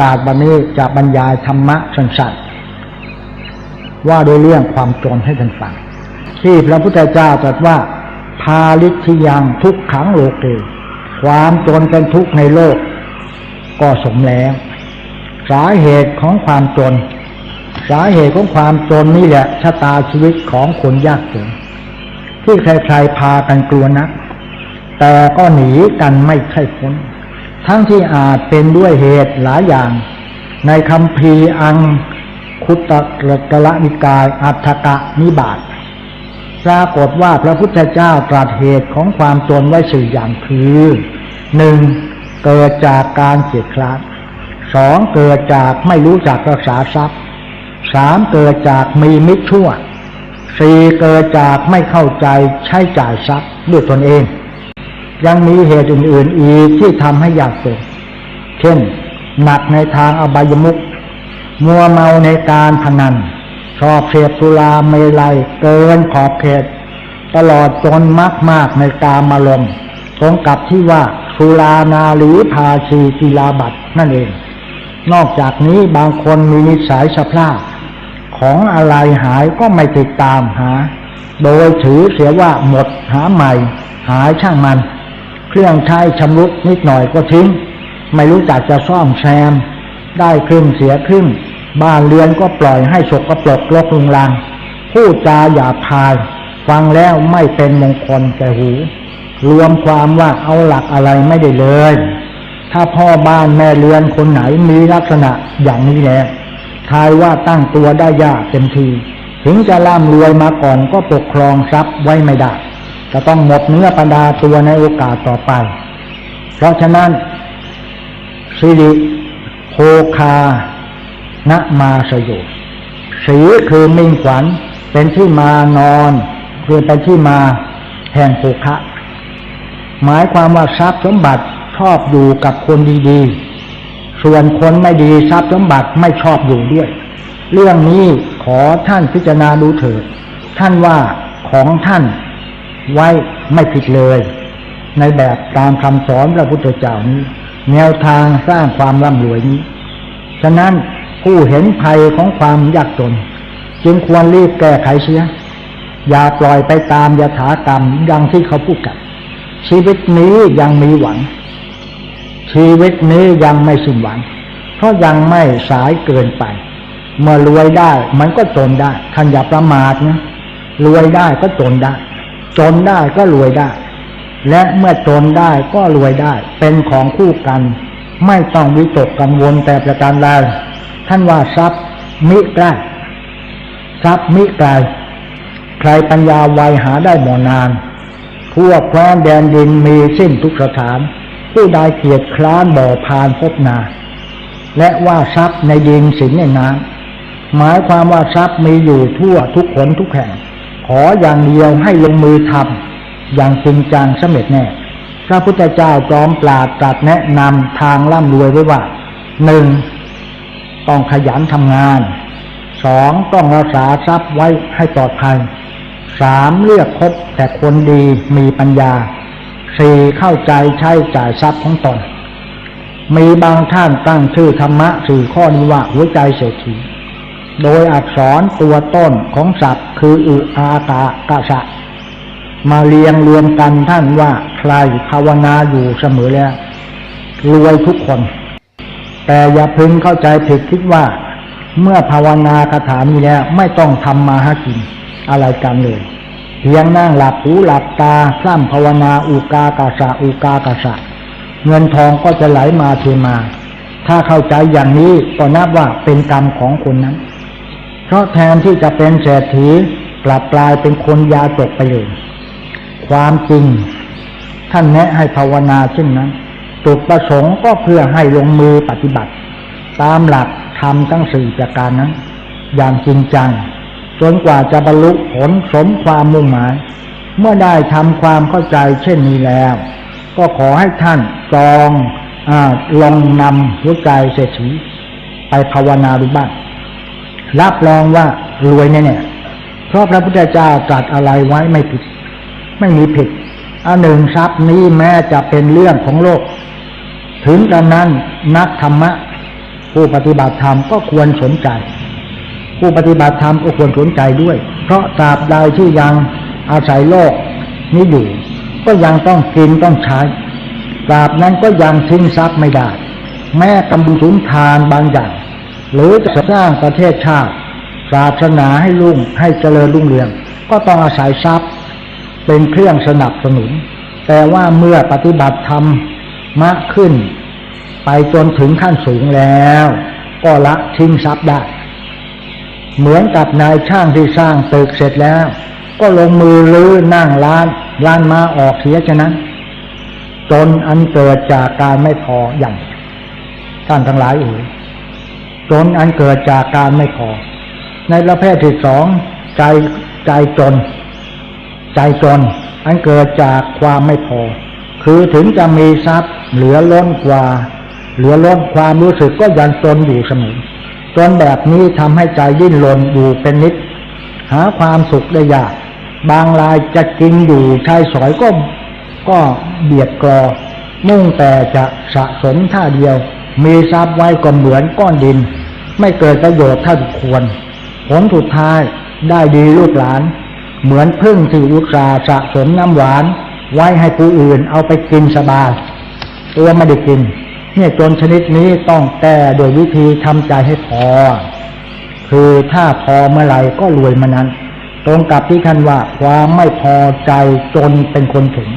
กาสวันนี้จะบรรยายธรรมะสั้นๆว่าโดยเรื่องความจนให้ท่านฟัง ที่พระพุทธเจ้าตรัสว่า พาลิทยังทุกขังโลกเกความจนเป็นทุกข์ในโลก ก็สมแล้ว สาเหตุของความจน สาเหตุของความจนนี่แหละชะตาชีวิตของคนยากจนที่ใครๆพากันกลัวนัก แต่ก็หนีกันไม่ใช่พ้น ทั้งที่อาจเป็นด้วยเหตุหลายอย่าง ในคำพีอังคุตตระนิกายอัฏฐกะนิบาตปรากฏว่าพระพุทธเจ้าตรัสเหตุของความจนไว้สี่อย่างคือหนึ่งเกิดจากการเกียดคร้านสองเกิดจากไม่รู้จักรักษาทรัพย์สามเกิดจากมีมิตรชั่วสี่เกิดจากไม่เข้าใจใช้จ่ายทรัพย์ด้วยตนเอง ยังมีเหตุอื่น ๆ อีกที่ทำให้อยากจนเช่น หนักในทางอบายมุขมัวเมาในการพนัน ชอบเสพสุราเมลัยเกินขอบเขต ตลอดจนมากมากๆในกามารมณ์ตรงกับที่ว่าสุรานาหรือภาชีศิลาบัตนั่นเอง นอกจากนี้บางคนมีนิสัยสะพร่าของอะไรหายก็ไม่ติดตามหา โดยถือเสียว่าหมดหาใหม่ หายช่างมัน เครื่องใช้ชำรุดนิดหน่อยก็ทิ้ง ไม่รู้จักจะซ่อมแซม ได้ครึ่งเสียครึ่ง บ้านเรือนก็ปล่อยให้สกปรกรกรุงรังพูดจาหยาบคาย ฟังแล้วไม่เป็นมงคลแก่หู รวมความว่าเอาหลักอะไรไม่ได้เลย ถ้าพ่อบ้านแม่เรือนคนไหนมีลักษณะอย่างนี้แล้วทายว่าตั้งตัวได้ยากเต็มที ถึงจะร่ำรวยมาก่อนก็ปกครองทรัพย์ไว้ไม่ได้ จะต้องหมดเนื้อประดาตัวในโอกาสต่อไป เพราะฉะนั้นสิริโภคานะมาสโยสีคือมิ่งขวัญเป็นที่มานอนคือเป็นที่มาแห่งโภคะ หมายความว่าทรัพย์สมบัติชอบอยู่กับคนดีๆ ส่วนคนไม่ดีทรัพย์สมบัติไม่ชอบอยู่ด้วย เรื่องนี้ขอท่านพิจารณาดูเถิด ท่านว่าของท่าน ไว้ไม่ผิดเลย ในแบบตามคำสอนพระพุทธเจ้านี้ แนวทางสร้างความร่ำรวยนี้ ฉะนั้นผู้เห็นภัยของความยากจน จึงควรรีบแก้ไขเสีย อย่าปล่อยไปตามยถากรรมดังที่เขาพูดกันชีวิตนี้ยังมีหวัง ชีวิตนี้ยังไม่สิ้นหวัง เพราะยังไม่สายเกินไป เมื่อรวยได้มันก็จนได้ท่านอย่าประมาทนะรวยได้ก็จนได้ จนได้ก็รวยได้ และเมื่อจนได้ก็รวยได้ เป็นของคู่กัน ไม่ต้องวิตกกังวลแต่ประการใดท่านว่าทรัพย์มิใกล้ทรัพย์มิไกลใครปัญญาไวหาได้หมอนาน ทั่วแคว้นแดนดินมีสิ้นทุกสถาน ผู้ใดเกียรติคร้านบ่อพานพบนา และว่าทรัพย์ในดินสินในน้ำหมายความว่าทรัพย์มีอยู่ทั่วทุกคนทุกแห่ง ขออย่างเดียวให้ลงมือทำอย่างจริงจังสำเร็จแน่ พระพุทธเจ้าจอมปราดตรัสแนะนำทางร่ำรวยไว้ว่าหนึ่งต้องขยันทำงานสองต้องรักษาทรัพย์ไว้ให้ปลอดภัยสามเลือกคบแต่คนดีมีปัญญาสี่เข้าใจใช้จ่ายทรัพย์ของตนมีบางท่านตั้งชื่อธรรมะสี่ข้อนี้ว่าหัวใจเศรษฐี โดยอักษรตัวต้นของศัพท์ คืออุอากากะสะ มาเรียงรวมกันท่านว่าใครภาวนาอยู่เสมอแล้ว รวยทุกคน แต่อย่าพึงเข้าใจผิดคิดว่า เมื่อภาวนาคาถานี้แล้วไม่ต้องทำมาหากินอะไรกันเลยเพียงนั่งหลับหูหลับตาพร่ำภาวนาอุกากาสะอุกากาสะ เงินทองก็จะไหลมาเทมา ถ้าเข้าใจอย่างนี้ก็นับว่าเป็นกรรมของคนนั้น เพราะแทนที่จะเป็นเศรษฐีกลับกลายเป็นคนยาจกไปเลยความจริง ท่านแนะให้ภาวนาเช่นนั้นจุดประสงค์ก็เพื่อให้ลงมือปฏิบัติ ตามหลักธรรมทั้งสี่ประการนั้น อย่างจริงจังจนกว่าจะบรรลุผลสมความมุ่งหมาย เมื่อได้ทำความเข้าใจเช่นนี้แล้ว ก็ขอให้ท่านจองอลองนำหัวใจเศรษฐีไปภาวนาดูบ้าง รับรองว่ารวยแน่ๆเพราะพระพุทธเจ้าตรัสอะไรไว้ไม่ผิด ไม่มีผิดอันหนึ่งทรัพย์นี้แม้จะเป็นเรื่องของโลก ถึงกระนั้นนักธรรมะ ผู้ปฏิบัติธรรมก็ควรสนใจ ผู้ปฏิบัติธรรมก็ควรสนใจด้วย เพราะตราบใดที่ยังอาศัยโลกนี้อยู่ ก็ยังต้องกินต้องใช้ตราบนั้นก็ยังทิ้งทรัพย์ไม่ได้ แม้กำบุญสุนทานบางอย่าง หรือจะสร้างประเทศชาติ ศาสนาให้รุ่งให้เจริญรุ่งเรือง ก็ต้องอาศัยทรัพย์ เป็นเครื่องสนับสนุน แต่ว่าเมื่อปฏิบัติธรรมมากขึ้น ไปจนถึงขั้นสูงแล้ว ก็ละทิ้งทรัพย์ได้ เหมือนกับนายช่างที่สร้างตึกเสร็จแล้ว ก็ลงมือรื้อนั่งร้านร้านมาออกเสียฉะนั้นจนอันเกิดจากการไม่พออย่างท่านทั้งหลายเอ่ย จนอันเกิดจากการไม่พอ ในประเภทที่สองใจใจจน ใจจน อันเกิดจากความไม่พอ คือถึงจะมีทรัพย์เหลือล้นกว่า เหลือล้นความรู้สึกก็ยังจนอยู่เสมอจนแบบนี้ทำให้ใจดิ้นรนอยู่เป็นนิด หาความสุขได้ยาก บางรายจะกินอยู่ใชายสอยก็ก็เบียดกรอ มุ่งแต่จะสะสมท่าเดียว มีทรัพย์ไว้ก็เหมือนก้อนดิน ไม่เกิดประโยชน์เท่าควร ผลสุดท้ายได้ดีลูกหลาน เหมือนพึ่งที่อุตสาสะสมน้ำหวาน ไว้ให้ผู้อื่นเอาไปกินสบายตัวไม่ได้กิน เนี่ยจนชนิดนี้ต้องแก้โดยวิธีทำใจให้พอ คือถ้าพอเมื่อไหร่ก็รวยมานั้น ตรงกับที่ท่านว่าความไม่พอใจจนเป็นคนถึง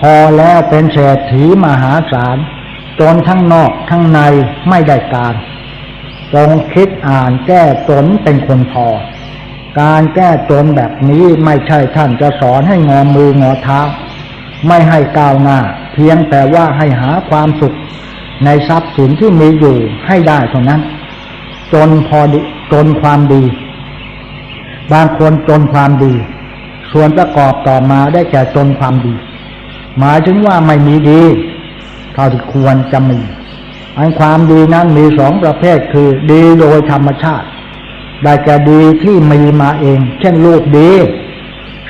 พอแล้วเป็นเศรษฐีมหาศาล จนทั้งนอกทั้งในไม่ได้การจงคิดอ่านแก้จนเป็นคนพอ การแก้จนแบบนี้ไม่ใช่ท่านจะสอนให้งอมืองอเท้า ไม่ให้ก้าวหน้า เพียงแต่ว่าให้หาความสุข ในทรัพย์สินที่มีอยู่ให้ได้เท่านั้น จนพอดีจนความดี บางคนจนความดี ส่วนประกอบต่อมาได้แก่จนความดี หมายถึงว่าไม่มีดี เท่าที่ควรจะมีอันความดีนั้นมีสองประเภทคือ ดีโดยธรรมชาติ ได้แก่ดีที่มีมาเอง เช่นรูปดี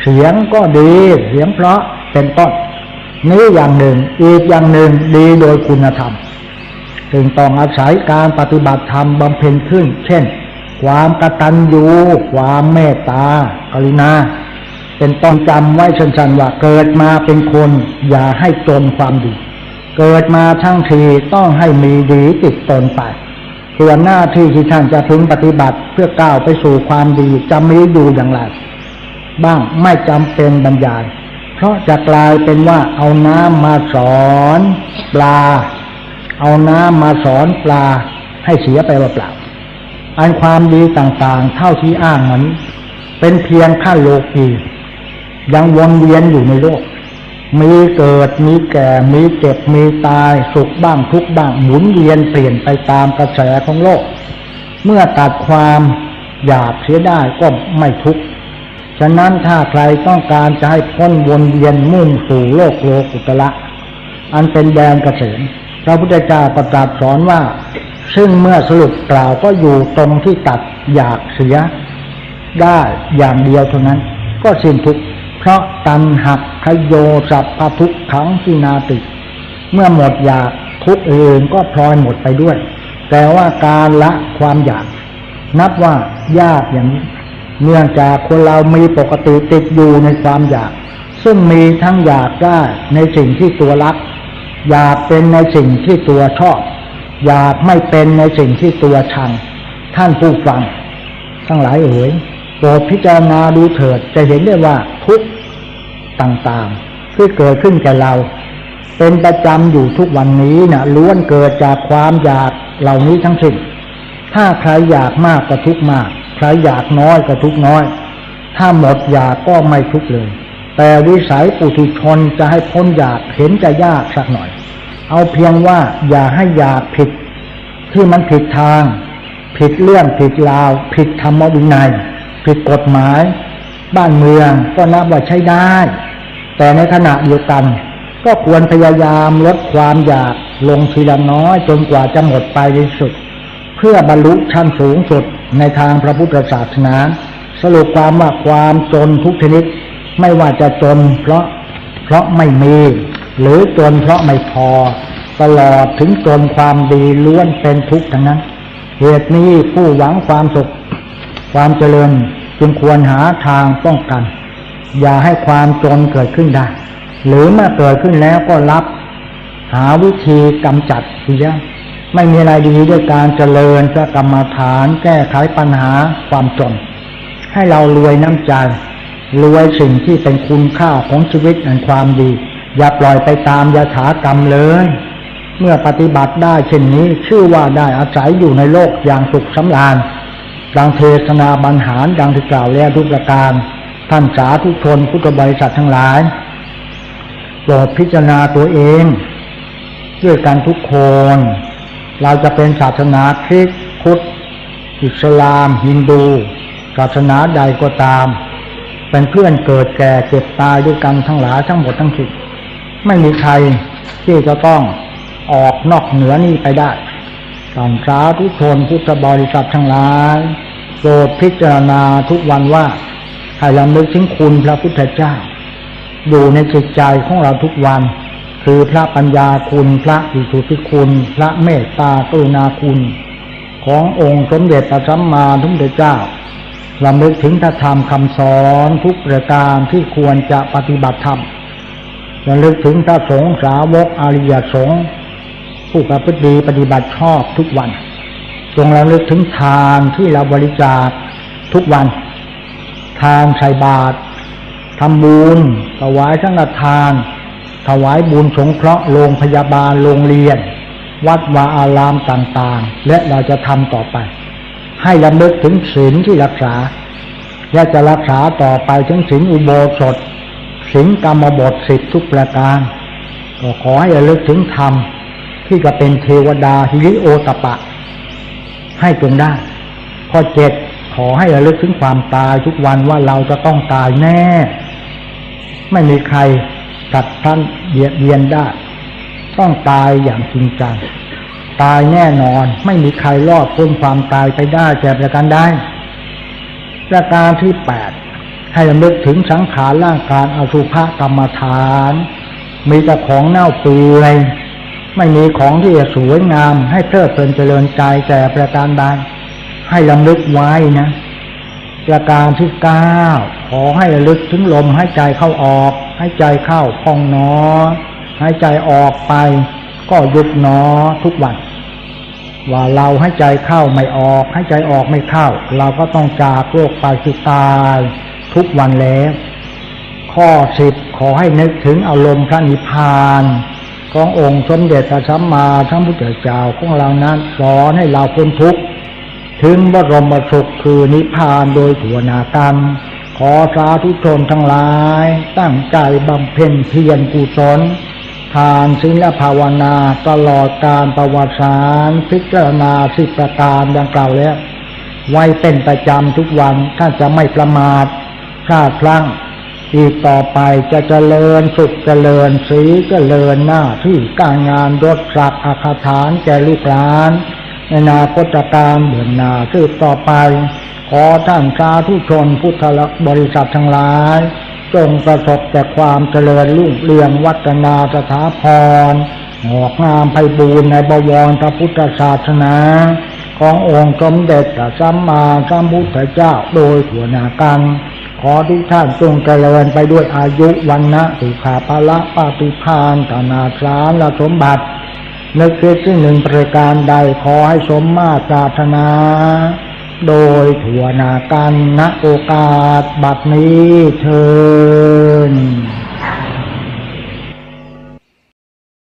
เสียงก็ดี เสียงเพราะเป็นต้นนี้อย่างหนึ่ง อีกอย่างหนึ่งดีโดยคุณธรรมจึงต้องอาศัยการปฏิบัติธรรมบำเพ็ญขึ้น เช่น ความกตัญญูความเมตตากรุณาเป็นต้องจำไว้ชันๆว่าเกิดมาเป็นคน อย่าให้จนความดี เกิดมาทั้งทีต้องให้มีดีติดตนไปส่วนหน้าที่ที่ท่านจะพึงปฏิบัติเพื่อก้าวไปสู่ความดีจะมีอยู่อย่างไรบ้างไม่จำเป็นบรรยาย เพราะจะกลายเป็นว่าเอาน้ำมาสอนปลา เอาน้ำมาสอนปลาให้เสียไปเปล่าๆอันความดีต่างๆ เท่าที่อ้างนั้น เป็นเพียงขั้นโลกียังวนเวียนอยู่ในโลก มีเกิดมีแก่มีเจ็บมีตายสุขบ้างทุกข์บ้างหมุนเวียนเปลี่ยนไปตามกระแสของโลก เมื่อตัดความอยากเสียได้ก็ไม่ทุกข์ฉะนั้นถ้าใครต้องการจะให้พ้นวนเวียนมุ่งสู่โลกโลกุตละอันเป็นแดนเกษมพระพุทธเจ้าประกาศสอนว่า ซึ่งเมื่อสรุปกล่าวก็อยู่ตรงที่ตัดอยากเสียได้อย่างเดียวเท่านั้น ก็สิ้นทุกข์เพราะตันหัก โยสัพพทุกขังที่นาติ เมื่อหมดอยากทุกข์อื่นก็พลอยหมดไปด้วย แต่ว่าการละความอยาก นับว่ายากอย่างนี้เนื่องจากคนเรามีปกติติดอยู่ในความอยาก ซึ่งมีทั้งอยากได้ในสิ่งที่ตัวรัก อยากเป็นในสิ่งที่ตัวชอบ อยากไม่เป็นในสิ่งที่ตัวชัง ท่านผู้ฟัง ทั้งหลายเอ๋ยโปรดพิจารณาดูเถิดจะเห็นได้ว่าทุก ต่างๆ ที่เกิดขึ้นแก่เรา เป็นประจำอยู่ทุกวันนี้นะล้วนเกิดจากความอยากเหล่านี้ทั้งสิ้นถ้าใครอยากมากก็ทุกมาก ใครอยากน้อยก็ทุกน้อย ถ้าหมดอยากก็ไม่ทุกเลย แต่วิสัยปุถุชนจะให้พ้นอยากเห็นจะยากสักหน่อย เอาเพียงว่าอย่าให้อยากผิด ที่มันผิดทาง ผิดเรื่องผิดราว ผิดธรรมวินัยผิดกฎหมาย บ้านเมืองก็นับว่าใช้ได้ แต่ในขณะเดียวกัน ก็ควรพยายามลดความอยากลงทีละน้อยจนกว่าจะหมดไปในสุด เพื่อบรรลุชั้นสูงสุดในทางพระพุทธศาสนา สรุปความว่าความจนทุกชนิด ไม่ว่าจะจนเพราะเพราะไม่มี หรือจนเพราะไม่พอ ตลอดถึงจนความดีล้วนเป็นทุกข์ทั้งนั้น เหตุนี้ผู้หวังความสุข ความเจริญจึงควรหาทางป้องกัน อย่าให้ความจนเกิดขึ้นได้ หรือเมื่อเกิดขึ้นแล้วก็รับ หาวิธีกำจัดเสียไม่มีอะไรดีด้วยการเจริญจะกรรมฐานแก้ไขปัญหาความจน ให้เรารวยน้ำใจรวยสิ่งที่เป็นคุณค่าของชีวิตแห่งความดี อย่าปล่อยไปตามยถากรรมเลย เมื่อปฏิบัติได้เช่นนี้ชื่อว่าได้อาศัยอยู่ในโลกอย่างสุขสำราญดังเทศนาบรรหารดังที่กล่าวแล้วทุกประการ ท่านสาธุชนพุทธบริษัททั้งหลายโปรดพิจารณาตัวเองด้วยกันทุกคน เราจะเป็นศาสนาคริสต์พุทธอิสลาม ฮินดู ศาสนาใดก็ตาม เป็นเพื่อนเกิดแก่เจ็บตายด้วยกันทั้งหลายทั้งหมดทั้งสิ้นไม่มีใครที่จะต้องออกนอกเหนือนี้ไปได้ตอนสาธุชนพุทธบริษัททั้งหลายโปรดพิจารณาทุกวันว่า ให้เรานึกถึงคุณพระพุทธเจ้า อยู่ในจิตใจของเราทุกวัน คือพระปัญญาคุณพระอิสุทธิคุณ พระเมตตากรุณาคุณ ขององค์สมเด็จพระสัมมาสัมพุทธเจ้าลำลึกถึงธรรมคำสอนทุกประการที่ควรจะปฏิบัติธรรมระลึกถึงพระสงฆ์สาวกอริยสงฆ์ผู้ประพฤติดีปฏิบัติชอบทุกวัน จงระลึกถึงทานที่เราบริจาคทุกวัน ทานใส่บาตรทำบุญถวายสังฆทาน ถวายบุญสงเคราะห์โรงพยาบาลโรงเรียน วัดวาอารามต่างๆ และเราจะทำต่อไป ให้ระลึกถึงศีลที่รักษา และจะรักษาต่อไปถึงศีลอุโบสถศีลกรรมบทสิทธิทุกประการก็ขอให้ระลึกถึงธรรมที่จะเป็นเทวดาฮิริโอตปะ ให้จงได้ข้อเจ็ด ขอให้ระลึกถึงความตายทุกวันว่าเราจะต้องตายแน่ ไม่มีใครตัดท่านเบียดเบียนได้ ต้องตายอย่างจริงจังตายแน่นอนไม่มีใครรอดพ้นความตายไปได้แต่ประการได้ประการที่แปดให้ระลึกถึงสังขารร่างกายอสุภกรรมฐาน มีแต่ของเน่าเปื่อยไม่มีของที่จะสวยงาม ให้เพลิดเพลินเจริญใจแต่ประการใด ให้ระลึกไว้นะประการที่เก้าขอให้ระลึกถึงลมให้ใจเข้าออก ให้ใจเข้าพองหนอให้ใจออกไป ก็ยุบหนอทุกวัน ว่าเราให้ใจเข้าไม่ออก ให้ใจออกไม่เข้า เราก็ต้องจากโรคไปสิตาย ทุกวันแล้ว ข้อสิบขอให้นึกถึงอารมณ์พระนิพพานขององค์สมเด็จพระสัมมาสัมพุทธเจ้าของเรานั้นสอนให้เราพ้นทุกข์ ถึงบรมสุขคือนิพพานโดยถัวนากัน ขอสาธุชนทั้งหลาย ตั้งใจบำเพ็ญเพียรกุศล ทานศีลภาวนาตลอดการประวัติศาสตร์พิจารณาสิบประการดังกล่าวแล้ว ไว้เป็นประจำทุกวันถ้าจะไม่ประมาทพลาดพลั้งอีกต่อไปจะเจริญสุขเจริญสีเจริญหน้าที่การงานรถสักอาคาฐานแก่ลูกหลาน ในนาคตการเบือนนาสืบต่อไป ขอท่านสาธุชนพุทธบริษัททั้งหลาย จงประสบแต่ความเจริญรุ่งเรืองวัฒนาสถาพรหอกงามไพบูรณ์ในบวรพระพุทธศาสนา ขององค์สมเด็จพระสัมมาสัมพุทธเจ้าโดยถั่วนากันขอทุกท่านจงเจริญไปด้วยอายุวันนะสุขาภละปาติพานตนาสารและสมบัติ นึกคิดที่หนึ่งประการใดขอให้สมมาตราธนา โดยถั่วนากันณโอกาสบัดนี้เชิญ